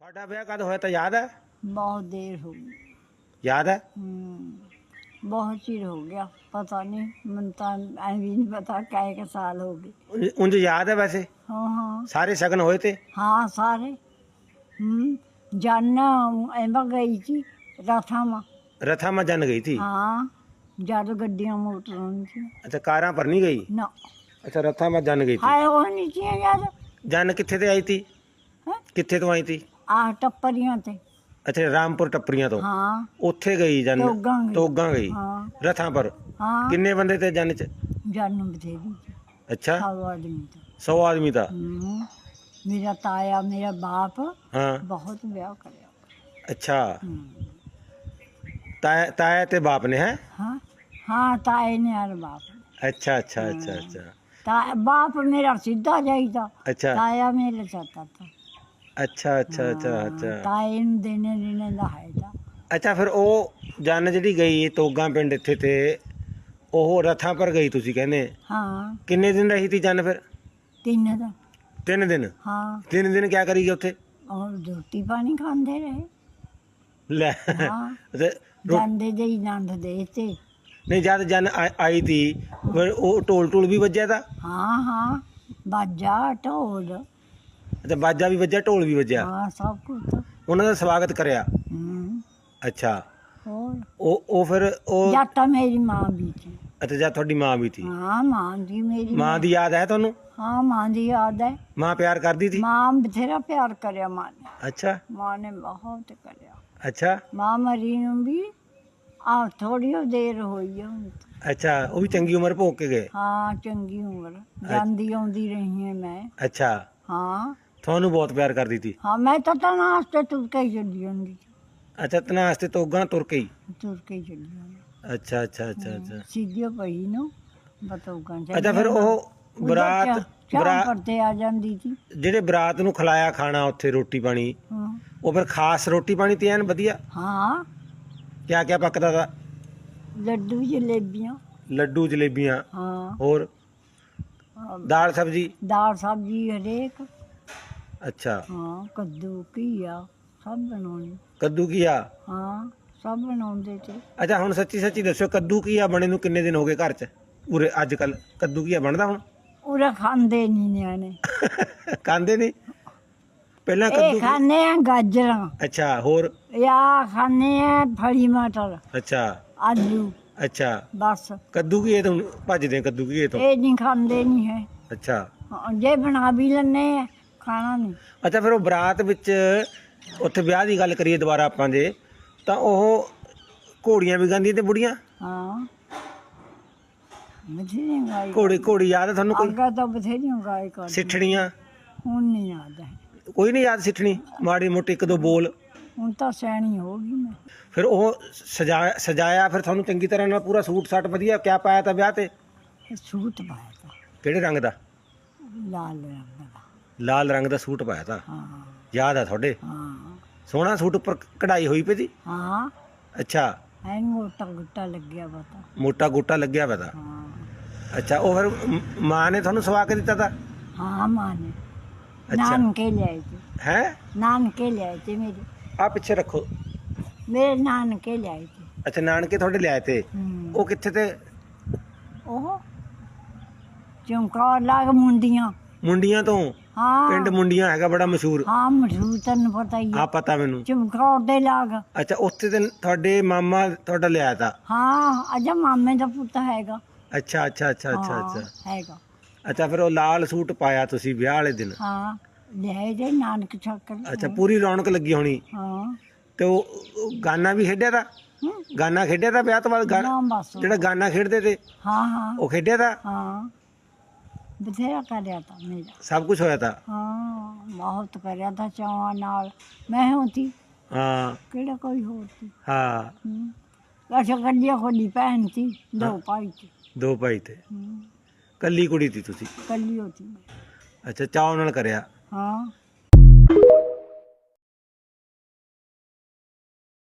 ਤੁਹਾਡਾ ਵਿਆਹ ਕਦ ਹੋਇਆ ਤਾਂ ਯਾਦ ਹੈ? ਬਹੁਤ ਦੇਰ ਹੋ ਗਈ। ਯਾਦ ਹੈ? ਹਮ, ਬਹੁਤ ਚਿਰ ਹੋ ਗਿਆ ਪਤਾ ਨਹੀਂ ਮੈਨੂੰ ਤਾਂ ਐ ਵੀ ਨਹੀਂ ਪਤਾ ਕਾਇ ਕੇ ਸਾਲ ਹੋ ਗਏ। ਉਂਝ- ਉਂਝ ਯਾਦ ਹੈ ਵੈਸੇ? ਹਾਂ ਹਾਂ। ਸਾਰੇ ਸ਼ਗਨ ਹੋਏ ਤੇ? ਹਾਂ ਸਾਰੇ। ਹਮ ਜਨ ਐਵੇਂ ਗਈ ਸੀ ਰਥਾਂ ਮਾ ਰਥਾ ਮਾ ਜਨ ਗਈ ਸੀ? ਹਾਂ ਜਦ ਗੱਡੀਆਂ ਮੋਟਰਾਂ ਨਹੀਂ ਸੀ। ਅੱਛਾ ਕਾਰਾਂ ਪਰ ਨਹੀਂ ਗਈ? ਨਾ। ਅੱਛਾ ਰਥਾ ਮਾ ਜਨ ਗਈ ਸੀ। ਹਾਏ ਉਹ ਨਹੀਂ ਸੀ ਯਾਰ ਜਨ ਕਿੱਥੇ ਤੇ ਆਈ ਸੀ ਹੈਂ? ਕਿੱਥੇ ਤੋਂ ਆਈ ਸੀ ਆ ਟੱਪਰੀਆਂ ਤੇ। ਅੱਛਾ ਰਾਮਪੁਰ ਟੱਪਰੀਆਂ ਤੋਂ? ਹਾਂ। ਉੱਥੇ ਗਈ ਜਨ ਤੋਗਾਂ ਗਈ। ਤੋਗਾਂ ਗਈ? ਹਾਂ। ਰਥਾਂ ਪਰ? ਹਾਂ। ਕਿੰਨੇ ਬੰਦੇ ਤੇ ਜਨ ਚ? ਜਨ ਬਥੇਰੀ। ਸੀ ਅੱਛਾ। ਸਭ ਆਦਮੀ ਤਾਂ। 100 ਆਦਮੀ ਤਾਂ? ਹਮ, ਮੇਰਾ ਤਾਇਆ ਮੇਰਾ ਬਾਪ ਹਾਂ। ਬਹੁਤ ਵਿਆਹ ਕਰਿਆ। ਅੱਛਾ। ਹਮ, ਤਾਇਆ ਤਾਇਆ ਤੇ ਬਾਪ ਨੇ ਹੈ? ਹਾਂ। ਹਾਂ ਤਾਏ ਨੇ ਯਾਰ ਬਾਪ। ਅੱਛਾ ਅੱਛਾ ਅੱਛਾ ਅੱਛਾ। ਤਾ ਬਾਪ ਮੇਰਾ ਸਿੱਧਾ ਜਾਈਦਾ। ਅੱਛਾ। ਤਾਇਆ ਮੇਰੇ ਚਾਤਾ ਤਾ। ਅੱਛਾ ਅੱਛਾ ਅੱਛਾ ਅੱਛਾ। ਤਾਏ ਨੂੰ ਦੇਣੇ ਦਾ ਹੈ ਤਾਂ। ਅੱਛਾ ਫਿਰ ਉਹ ਜਨ ਜਿਹੜੀ ਗਈ ਤੋਗਾ ਪਿੰਡ ਇੱਥੇ ਤੇ ਉਹ ਰਥਾਂ ਪਰ ਗਈ ਤੁਸੀਂ ਕਹਿੰਦੇ? ਹਾਂ। ਕਿੰਨੇ ਦਿਨ ਰਹੀ ਤੀ ਜਨ ਫਿਰ? ਤਿੰਨ ਦਾ ਤਿੰਨ ਦਿਨ? ਹਾਂ। ਤਿੰਨ ਦਿਨ ਕਿਆ ਕਰੀ ਗਈ ਉੱਥੇ? ਔਰ ਰੋਟੀ ਪਾਣੀ ਖਾਂਦੇ ਰਹੇ। ਲੈ ਹਾਂ। ਤੇ ਰੋ- ਜਾਂਦੇ ਦੇ ਨੰਦ ਦੇ ਤੇ ਨਹੀਂ ਜਦ ਜਨ ਆ- ਆਈ ਤੀ ਫਿਰ ਉਹ ਢੋਲ ਢੋਲ ਵੀ ਵੱਜਿਆ ਤਾਂ? ਹਾਂ ਹਾਂ। ਬਾਜਾ ਢੋਲ। ਤੇ ਬਾਜਾ ਵੀ ਵੱਜਿਆ ਢੋਲ ਵੀ ਵੱਜਿਆ? ਹਾਂ ਸਭ ਕੁਝ ਤਾਂ। ਉਹਨਾਂ ਦਾ ਸਵਾਗਤ ਕਰਿਆ? ਹਮ, ਅੱਛਾ। ਹੋਰ? ਉਹ ਉਹ ਫਿਰ ਉਹ ਜਾਟਾ ਮੇਰੀ ਮਾਂ ਵੀ ਸੀ। ਅੱਛਾ ਜਦ ਤੁਹਾਡੀ ਮਾਂ ਵੀ ਸੀ? ਹਾਂ ਮਾਂ ਦੀ ਮੇਰੀ ਮਾਂ ਦੀ ਯਾਦ ਹੈ ਤੁਹਾਨੂੰ? ਹਾਂ ਮਾਂ ਦੀ ਯਾਦ ਹੈ। ਮਾਂ ਪਿਆਰ ਕਰਦੀ ਸੀ? ਮਾਂ ਬਥੇਰਾ ਪਿਆਰ ਕਰਿਆ ਮਾਂ ਨੇ। ਅੱਛਾ। ਮਾਂ ਨੇ ਬਹੁਤ ਕਰਿਆ। ਅੱਛਾ। ਮਾਂ ਮਰੀ ਨੂੰ ਵੀ ਆ ਥੋੜੀ ਓ ਦੇਰ ਹੋਈ ਆ ਹੁਣ ਤਾਂ। ਅੱਛਾ ਉਹ ਵੀ ਚੰਗੀ ਉਮਰ ਭੋਗ ਕੇ ਗਏ? ਹਾਂ ਚੰਗੀ ਉਮਰ। ਜਾਂਦੀ ਆਉਂਦੀ ਰਹੀ ਹਾਂ ਮੈਂ। ਅੱਛਾ। ਹਾਂ। ਤੁਹਾਨੂੰ ਬਹੁਤ ਪਿਆਰ ਕਰਦੀ ਸੀ ਹਾਂ ਮੈਂ ਤਾਂ ਤਾਂ ਨਾਸਤੇ ਤੁਰ ਕੇ ਹੀ ਚੱਲੀ ਜਾਂਦੀ ਸੀ। ਅੱਛਾ ਤਨਾਸ ਤੇ ਤੋਗਾ ਤੁਰ ਕੇ ਹੀ? ਤੁਰ ਕੇ ਹੀ ਚੱਲੀ ਜਾਂਦੀ ਅੱਛਾ ਅੱਛਾ ਅੱਛਾ ਅੱਛਾ। ਸਿੱਧੀ ਪਈ ਨੂੰ ਬਤੌਕਾਂ ਅੱਛਾ ਫਿਰ ਉਹ ਬਰਾਤ ਚਾਹ ਬਰਾਤ ਪਰਤੇ ਆ ਜਾਂਦੀ ਸੀ। ਜਿਹੜੇ ਬਰਾਤ ਨੂੰ ਖਿਲਾਇਆ ਖਾਣਾ ਉੱਥੇ ਰੋਟੀ ਪਾਣੀ ਹਾਂ। ਉਹ ਫਿਰ ਖਾਸ ਰੋਟੀ ਪਾਣੀ ਤੇ ਐਨ ਵਧੀਆ? ਹਾਂ। ਕਿਆ ਕਿਆ ਪੱਕਦਾ ਤਾ? ਲੱਡੂ ਜਲੇਬੀਆਂ। ਲੱਡੂ ਜਲੇਬੀਆਂ। ਹਾਂ। ਹੋਰ? ਦਾਲ ਸਬਜੀ? ਦਾਲ ਸਬਜ਼ੀ ਹਰੇਕ। ਅੱਛਾ। ਹਾਂ ਕੱਦੂ ਘੀਆ ਸਭ ਬਣਾਉਣੇ। ਕੱਦੂ ਕੀਆ ਹਾਂ ਸਭ ਬਣਾਉਂਦੇ ਤੇ ਅੱਛਾ ਹੁਣ ਸੱਚੀ ਸੱਚੀ ਦੱਸੋ ਕੱਦੂ ਕੀਆ ਬਣੇ ਨੂੰ ਕਿੰਨੇ ਦਿਨ ਹੋ ਗਏ ਘਰ 'ਚ? ਉਰੇ ਅੱਜ ਕੱਲ ਕੱਦੂ ਕੀਆ ਬਣਦਾ ਹੁਣ? ਉਰੇ ਖਾਂਦੇ ਨਹੀਂ ਨਿਆਣੇ। ਖਾਂਦੇ ਨਹੀਂ ਪਹਿਲਾਂ ਇਹ ਕੱਦੂ ਖਾਂਦੇ ਆ ਗਾਜਰਾਂ। ਅੱਛਾ ਹੋਰ? ਜਾਂ ਖਾਂਦੇ ਆ ਫਲੀ ਮਟਰ। ਅੱਛਾ। ਆਲੂ। ਅੱਛਾ। ਬਸ। ਕੱਦੂ ਕੀਏ ਤੋਂ ਭੱਜਦੇ ਆ ਕੱਦੂ ਕੀਏ ਤੋਂ? ਇਹ ਨਹੀਂ ਖਾਂਦੇ ਨਹੀਂ ਹੈ। ਅੱਛਾ। ਹਾਂ, ਜੇ ਬਣਾ ਵੀ ਲੈਂਦੇ ਆ। ਖਾਣਾ ਨਹੀਂ। ਅੱਛਾ ਫਿਰ ਉਹ ਬਰਾਤ ਵਿੱਚ ਉੱਥੇ ਵਿਆਹ ਦੀ ਗੱਲ ਕਰੀਏ ਦੁਬਾਰਾ ਆਪਾਂ ਜੇ ਤਾਂ ਉਹ ਘੋੜੀਆਂ ਵੀ ਗਾਉਂਦੀਆਂ ਤੇ ਬੁੜੀਆਂ? ਹਾਂ। ਬਥੇਰੀਆਂ ਗਾਈ ਘੋੜੀ ਘੋੜੀ ਯਾਦ ਹੈ ਤੁਹਾਨੂੰ ਕੋਈ? ਅੱਗਾ ਤਾਂ ਬਥੇਰੀਆਂ ਗਾਈ ਕਰ ਸਿੱਠਣੀਆਂ? ਹੁਣ ਨਹੀਂ ਯਾਦ ਹੈ। ਕੋਈ ਨਹੀਂ ਯਾਦ ਸਿੱਠਣੀ? ਮਾੜੀ ਮੋਟੀ ਇੱਕ ਦੋ ਬੋਲ। ਹੁਣ ਤਾਂ ਸਿਆਣੀ ਹੋ ਗਈ ਮੈਂ। ਫਿਰ ਉਹ ਸਜਾਇਆ ਸਜਾਇਆ ਫਿਰ ਤੁਹਾਨੂੰ ਚੰਗੀ ਤਰ੍ਹਾਂ ਨਾਲ ਪੂਰਾ ਸੂਟ ਸਾਟ ਵਧੀਆ ਕਿਆ ਪਾਇਆ ਤਾਂ ਵਿਆਹ ਤੇ? ਇਹ ਸੂਟ ਪਾਇਆ ਤਾ। ਕਿਹੜੇ ਰੰਗ ਦਾ? ਲਾਲ ਰੰਗ ਦਾ। ਲਾਲ ਰੰਗ ਦਾ ਸੂਟ ਪਾਇਆ ਤਾਂ। ਹਾਂ। ਯਾਦ ਆ ਤੁਹਾਡੇ? ਹਾਂ। ਸੋਹਣਾ ਸੂਟ ਉੱਪਰ ਕਢਾਈ ਹੋਈ ਪਈ ਸੀ? ਹਾਂ। ਅੱਛਾ। ਐਨ ਮੋਟਾ ਗੁੱਟਾ ਲੱਗਿਆ ਪਤਾ ਮੋਟਾ ਗੋਟਾ ਲੱਗਿਆ ਪਿਆ ਤਾਂ। ਹਾਂ। ਅੱਛਾ ਉਹ ਫਿਰ ਮ- ਮਾਂ ਨੇ ਤੁਹਾਨੂੰ ਸਵਾ ਕੇ ਦਿੱਤਾ ਤਾਂ? ਹਾਂ ਮਾਂ ਨੇ। ਅੱਛਾ। ਨਾਨਕੇ ਲਿਆਏ ਤੇ ਹੈ? ਨਾਨਕੇ ਲਿਆਏ ਤੇ ਮੇਰੇ। ਆ ਪਿੱਛੇ ਰੱਖੋ। ਮੇਰੇ ਨਾਨਕੇ ਲਿਆਏ ਤੇ ਅੱਛਾ ਨਾਨਕੇ ਤੁਹਾਡੇ ਲਿਆਏ ਤੇ। ਉਹ ਕਿੱਥੇ ਤੇ? ਉਹ ਚਮਕੌਰ ਲਾਗ ਮੁੰਡੀਆਂ। ਮੁੰਡੀਆਂ ਤੋਂ? ਹਾਂ। ਪਿੰਡ ਮੁੰਡੀਆਂ ਹੈਗਾ ਬੜਾ ਮਸ਼ਹੂਰ। ਹਾਂ ਮਸ਼ਹੂਰ ਤੈਨੂੰ ਪਤਾ ਹੀ ਆ। ਹੈ ਪਤਾ ਮੈਨੂੰ। ਚਮਕੌਰ ਦੇ ਲਾਗ। ਅੱਛਾ ਉੱਥੇ ਤੇ ਤੁਹਾਡੇ ਮਾਮਾ ਤੁਹਾਡਾ ਲਿਆਇਆ ਤਾਂ? ਹਾਂ ਅਜਾ ਮਾਮੇ ਦਾ ਪੁੱਤ ਹੈਗਾ। ਅੱਛਾ ਅੱਛਾ ਅੱਛਾ ਅੱਛਾ ਹਾਂ, ਅੱਛਾ। ਹੈਗਾ। ਅੱਛਾ ਫਿਰ ਉਹ ਲਾਲ ਸੂਟ ਪਾਇਆ ਤੁਸੀਂ ਵਿਆਹ ਵਾਲੇ ਦਿਨ। ਹਾਂ ਲਿਆਏ ਦੇ ਨਾਨਕ ਚੱਕਰ ਅੱਛਾ ਪੂਰੀ ਰੌਣਕ ਲੱਗੀ ਹੋਣੀ। ਹਾਂ। ਤੇ ਉਹ ਉਹ ਗਾਨਾ ਵੀ ਖੇਡਿਆ ਤਾਂ? ਹੂੰ। ਗਾਨਾ ਖੇਡਿਆ ਤਾਂ ਵਿਆਹ ਤੋਂ ਬਾਅਦ? ਗਾ- ਨਾ ਬਸ। ਜਿਹੜਾ ਗਾਨਾ ਖੇਡਦੇ ਤੇ? ਹਾਂ ਹਾਂ। ਉਹ ਖੇਡਿਆ ਤਾਂ? ਹਾਂ। ਬਥੇਰਾ ਕਰਿਆ ਤਾਂ ਮੇਰਾ। ਸਭ ਕੁਝ ਹੋਇਆ ਤਾਂ? ਹਾਂ ਬਹੁਤ ਕਰਿਆ ਤਾਂ ਚਾਵਾਂ ਨਾਲ। ਮੈਂ ਹੁੰਦੀ ਹਾਂ। ਕਿਹੜਾ ਕੋਈ ਹੋਰ ਸੀ ਹਾਂ। ਹੂੰ। ਅੱਛਾ ਕੱਢਿਆ ਖੋਲੀ ਭੈਣ ਸੀ ਦੋ ਭਾਈ ਸੀ ਦੋ ਭਾਈ ਤੇ। ਹੂੰ। ਕੱਲੀ ਕੁੜੀ ਸੀ ਤੁਸੀਂ? ਕੱਲੀ ਹੋਤੀ ਅੱਛਾ ਚਾਅ ਨਾਲ ਕਰਿਆ? ਹਾਂ।